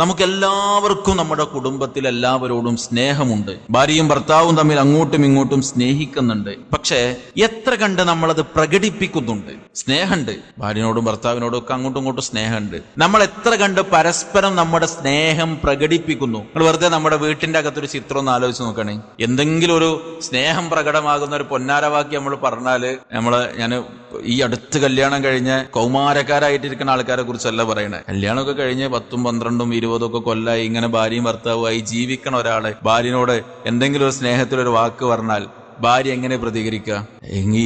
നമുക്ക് എല്ലാവർക്കും നമ്മുടെ കുടുംബത്തിൽ എല്ലാവരോടും സ്നേഹമുണ്ട്. ഭാര്യയും ഭർത്താവും തമ്മിൽ അങ്ങോട്ടും ഇങ്ങോട്ടും സ്നേഹിക്കുന്നുണ്ട്. പക്ഷേ എത്ര കണ്ട് നമ്മളത് പ്രകടിപ്പിക്കുന്നുണ്ട്? സ്നേഹമുണ്ട് ഭാര്യനോടും ഭർത്താവിനോടും ഒക്കെ അങ്ങോട്ടും ഇങ്ങോട്ടും സ്നേഹമുണ്ട് നമ്മൾ എത്ര കണ്ട് പരസ്പരം നമ്മുടെ സ്നേഹം പ്രകടിപ്പിക്കുന്നു? നമ്മൾ വെറുതെ നമ്മുടെ വീട്ടിന്റെ അകത്തൊരു ചിത്രം ഒന്ന് ആലോചിച്ച് നോക്കണേ എന്തെങ്കിലും ഒരു സ്നേഹം പ്രകടമാകുന്ന ഒരു പൊന്നാരവാക്യം നമ്മൾ പറഞ്ഞാൽ നമ്മൾ ഞാൻ ഈ അടുത്ത് കല്യാണം കഴിഞ്ഞ് കൗമാരക്കാരായിട്ടിരിക്കുന്ന ആൾക്കാരെ കുറിച്ചല്ല പറയണേ. കല്യാണമൊക്കെ കഴിഞ്ഞ് പത്തും പന്ത്രണ്ടും ഇരുപതും ഒക്കെ കൊല്ലായി ഇങ്ങനെ ഭാര്യയും ഭർത്താവുമായി ജീവിക്കണ ഒരാളെ ഭാര്യനോട് എന്തെങ്കിലും ഒരു സ്നേഹത്തിലൊരു വാക്ക് പറഞ്ഞാൽ ഭാര്യ എങ്ങനെ പ്രതികരിക്കുക എങ്ങി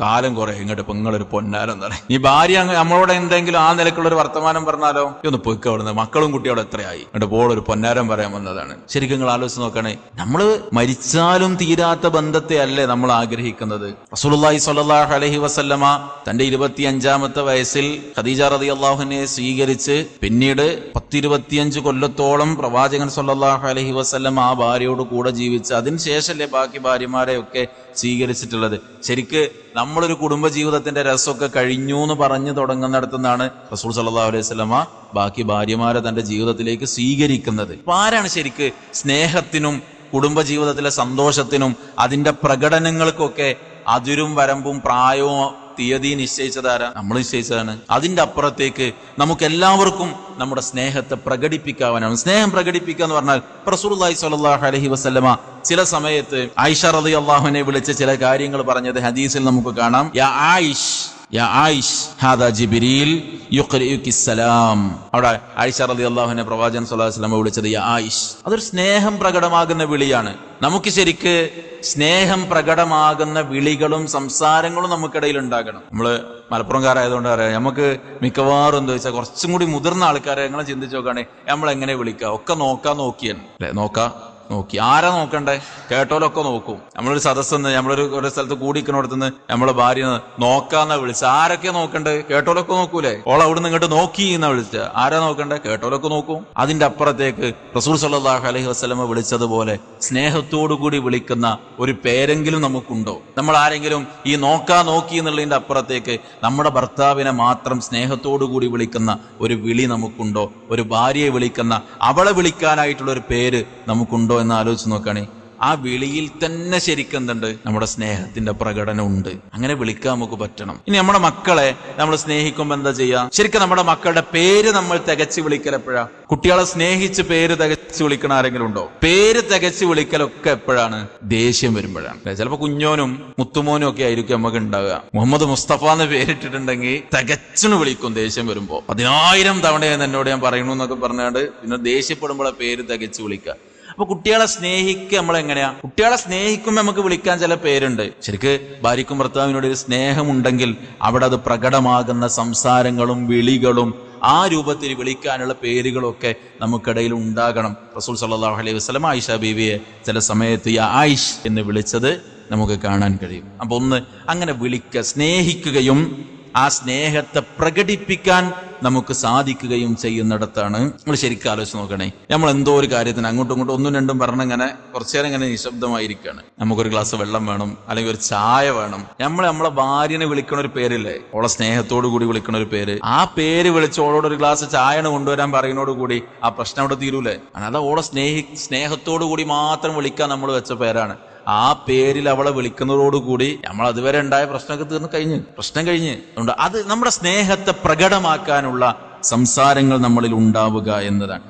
കാലം കുറെ ഇങ്ങോട്ട് പെങ്ങളൊരു പൊന്നാരം എന്ന് പറയും. ഈ ഭാര്യ നമ്മളോട് എന്തെങ്കിലും ആ നിലക്കുള്ള ഒരു വർത്തമാനം പറഞ്ഞാലോ? ഒന്ന് പൊയ്ക്ക അവിടുന്ന്. മക്കളും കുട്ടിയോടെ എത്രയായി? എന്നിട്ട് പോളൊരു പൊന്നാരം പറയാൻ വന്നതാണ്. ശരിക്കും നിങ്ങൾ ആലോചിച്ച് നോക്കണേ നമ്മൾ മരിച്ചാലും തീരാത്ത ബന്ധത്തെ അല്ലേ നമ്മൾ ആഗ്രഹിക്കുന്നത്? റസൂലുള്ളാഹി സ്വല്ലല്ലാഹു അലൈഹി വസല്ലമ തന്റെ ഇരുപത്തി അഞ്ചാമത്തെ വയസ്സിൽ ഖദീജ റളിയല്ലാഹു അള്ളാഹുവിനെ സ്വീകരിച്ച് പിന്നീട് പത്തിരുപത്തിയഞ്ച് കൊല്ലത്തോളം പ്രവാചകൻ സ്വല്ലല്ലാഹു അലൈഹി വസല്ലം ആ ഭാര്യയോട് കൂടെ ജീവിച്ച് അതിനുശേഷമല്ലേ ബാക്കി ഭാര്യമാരെ ഒക്കെ സ്വീകരിച്ചിട്ടുള്ളത്. ശരിക്ക് നമ്മളൊരു കുടുംബ ജീവിതത്തിന്റെ രസമൊക്കെ കഴിഞ്ഞു എന്ന് പറഞ്ഞു തുടങ്ങുന്നിടത്തുനിന്നാണ് റസൂൽ സല്ലാ അലൈഹി വസല്ലമ ബാക്കി ഭാര്യമാരെ തന്റെ ജീവിതത്തിലേക്ക് സ്വീകരിക്കുന്നത്. ആരാണ് ശരിക്ക് സ്നേഹത്തിനും കുടുംബജീവിതത്തിലെ സന്തോഷത്തിനും അതിന്റെ പ്രകടനങ്ങൾക്കൊക്കെ അതിരും വരമ്പും പ്രായവും തീയതി നിശ്ചയിച്ചതാരാ? നമ്മൾ നിശ്ചയിച്ചതാണ്. അതിന്റെ അപ്പുറത്തേക്ക് നമുക്ക് എല്ലാവർക്കും നമ്മുടെ സ്നേഹത്തെ പ്രകടിപ്പിക്കാവാനാണ്. സ്നേഹം പ്രകടിപ്പിക്കുക എന്ന് പറഞ്ഞാൽ പ്രസൂർലായി സ്വല്ലല്ലാഹു അലഹി വസല്ലമ ചില സമയത്ത് ആയിഷ റതി അള്ളാഹുവിനെ വിളിച്ച ചില കാര്യങ്ങൾ പറഞ്ഞത് ഹദീസിൽ നമുക്ക് കാണാം. യാ ആയിഷ് യാ ആയിഷ് ഹാദാ ജിബ്രീൽ യുഖ്ലിയുക്കിസ്സലാം സലാം അവിടെ ആയിഷ റളിയല്ലാഹുവിനെ പ്രവാചകൻ സ്വല്ലല്ലാഹു അലൈഹി വസല്ലമ വിളിച്ചത് യാ ആയിഷ്. അതൊരു സ്നേഹം പ്രകടമാകുന്ന വിളിയാണ്. നമുക്ക് ശരിക്ക് സ്നേഹം പ്രകടമാകുന്ന വിളികളും സംസാരങ്ങളും നമുക്കിടയിൽ ഉണ്ടാകണം. നമ്മൾ മലപ്പുറംകാരായതുകൊണ്ട് അറിയാം നമുക്ക് മിക്കവാറും എന്താ വെച്ചാൽ കുറച്ചും കൂടി മുതിർന്ന ആൾക്കാരെ ഞങ്ങളെ ചിന്തിച്ചു നോക്കുകയാണെങ്കിൽ നമ്മൾ എങ്ങനെ വിളിക്കുക ഒക്കെ നോക്കാൻ നോക്കിയാണ് അല്ലെ? നോക്കാ. നോക്കി. ആരാ നോക്കണ്ടേ? കേട്ടോലൊക്കെ നോക്കും. നമ്മളൊരു സദസ്സെന്ന് നമ്മളൊരു ഒരു സ്ഥലത്ത് കൂടിക്കണോടത്തുനിന്ന് നമ്മളെ ഭാര്യ നോക്കാന്ന വിളിച്ച ആരൊക്കെ നോക്കണ്ടേ? കേട്ടോലൊക്കെ നോക്കൂലേ? ഓൾ അവിടുന്ന് ഇങ്ങോട്ട് നോക്കി എന്ന വിളിച്ച ആരാ നോക്കണ്ടേ? കേട്ടോലൊക്കെ നോക്കും. അതിന്റെ അപ്പുറത്തേക്ക് റസൂൽ സല്ലല്ലാഹു അലഹി വസ്ലമ വിളിച്ചതുപോലെ സ്നേഹത്തോടു കൂടി വിളിക്കുന്ന ഒരു പേരെങ്കിലും നമുക്കുണ്ടോ? നമ്മൾ ആരെങ്കിലും ഈ നോക്കാ നോക്കി എന്നുള്ളതിന്റെ അപ്പുറത്തേക്ക് നമ്മുടെ ഭർത്താവിനെ മാത്രം സ്നേഹത്തോടു കൂടി വിളിക്കുന്ന ഒരു വിളി നമുക്കുണ്ടോ? ഒരു ഭാര്യയെ വിളിക്കുന്ന അവളെ വിളിക്കാനായിട്ടുള്ള ഒരു പേര് നമുക്കുണ്ടോ എന്ന് ആലോചിച്ച് നോക്കുകയാണെ ആ വിളിയിൽ തന്നെ ശരിക്കും എന്തുണ്ട്? നമ്മുടെ സ്നേഹത്തിന്റെ പ്രകടനം ഉണ്ട് അങ്ങനെ വിളിക്കാൻ നമുക്ക് പറ്റണം. ഇനി നമ്മുടെ മക്കളെ നമ്മൾ സ്നേഹിക്കുമ്പോൾ എന്താ ചെയ്യാ? ശരിക്കും നമ്മുടെ മക്കളുടെ പേര് നമ്മൾ തികച്ച് വിളിക്കൽ എപ്പോഴാ കുട്ടികളെ സ്നേഹിച്ച് പേര് തികച്ച് വിളിക്കണ ആരെങ്കിലും ഉണ്ടോ? പേര് തികച്ച് വിളിക്കലൊക്കെ എപ്പോഴാണ്? ദേഷ്യം വരുമ്പോഴാണ്? ചിലപ്പോ കുഞ്ഞോനും മുത്തുമോനും ഒക്കെ ആയിരിക്കും നമുക്ക് ഉണ്ടാവുക. മുഹമ്മദ് മുസ്തഫ എന്ന് പേരിട്ടിട്ടുണ്ടെങ്കിൽ തികച്ചിന് വിളിക്കും ദേഷ്യം വരുമ്പോ. പതിനായിരം തവണ എന്നോട് ഞാൻ പറയണു എന്നൊക്കെ പറഞ്ഞാണ്ട് പിന്നെ ദേഷ്യപ്പെടുമ്പോൾ പേര് തികച്ച് വിളിക്കുക. അപ്പൊ കുട്ടികളെ സ്നേഹിക്കുക നമ്മൾ എങ്ങനെയാ കുട്ടികളെ സ്നേഹിക്കുമ്പോൾ നമുക്ക് വിളിക്കാൻ ചില പേരുണ്ട്. ശരിക്ക് ഭാര്യക്കും ഭർത്താവിനോട് ഒരു സ്നേഹമുണ്ടെങ്കിൽ അവിടെ അത് പ്രകടമാകുന്ന സംസാരങ്ങളും വിളികളും ആ രൂപത്തിൽ വിളിക്കാനുള്ള പേരുകളൊക്കെ നമുക്കിടയിൽ ഉണ്ടാകണം. റസൂൽ സല്ലാഹു അലൈഹി വസ്ലം ആയിഷ ബീവിയെ ചില സമയത്ത് ആയിഷ് എന്ന് വിളിച്ചത് നമുക്ക് കാണാൻ കഴിയും. അപ്പൊ ഒന്ന് അങ്ങനെ വിളിക്കുക സ്നേഹിക്കുകയും ആ സ്നേഹത്തെ പ്രകടിപ്പിക്കാൻ നമുക്ക് സാധിക്കുകയും ചെയ്യുന്നിടത്താണ്. നമ്മൾ ശരിക്കും ആലോചിച്ച് നോക്കണേ. നമ്മൾ എന്തോ ഒരു കാര്യത്തിന് അങ്ങോട്ടും ഇങ്ങോട്ടും ഒന്നും രണ്ടും പറഞ്ഞിങ്ങനെ കുറച്ചു നേരം ഇങ്ങനെ നിശബ്ദമായിരിക്കുകയാണ്. നമുക്കൊരു ഗ്ലാസ് വെള്ളം വേണം അല്ലെങ്കിൽ ഒരു ചായ വേണം. നമ്മൾ നമ്മളെ ഭാര്യനെ വിളിക്കണ ഒരു പേരില്ലേ? ഓളെ സ്നേഹത്തോടു കൂടി വിളിക്കണ ഒരു പേര്. ആ പേര് വിളിച്ച് ഓളോട് ഒരു ഗ്ലാസ് ചായണ് കൊണ്ടുവരാൻ പറയുന്നോട് കൂടി ആ പ്രശ്നം അവിടെ തീരൂലേ? അതാ ഓളെ സ്നേഹി സ്നേഹത്തോടു കൂടി മാത്രം വിളിക്കാൻ നമ്മൾ വെച്ച പേരാണ്. ആ പേരിൽ അവളെ വിളിക്കുന്നതോടുകൂടി നമ്മൾ അതുവരെ ഉണ്ടായ പ്രശ്നമൊക്കെ തീർന്നു കഴിഞ്ഞ്. പ്രശ്നം കഴിഞ്ഞ്. അതുകൊണ്ട് അത് നമ്മുടെ സ്നേഹത്തെ പ്രകടമാക്കാനുള്ള സംസാരങ്ങൾ നമ്മളിൽ ഉണ്ടാവുക എന്നതാണ്.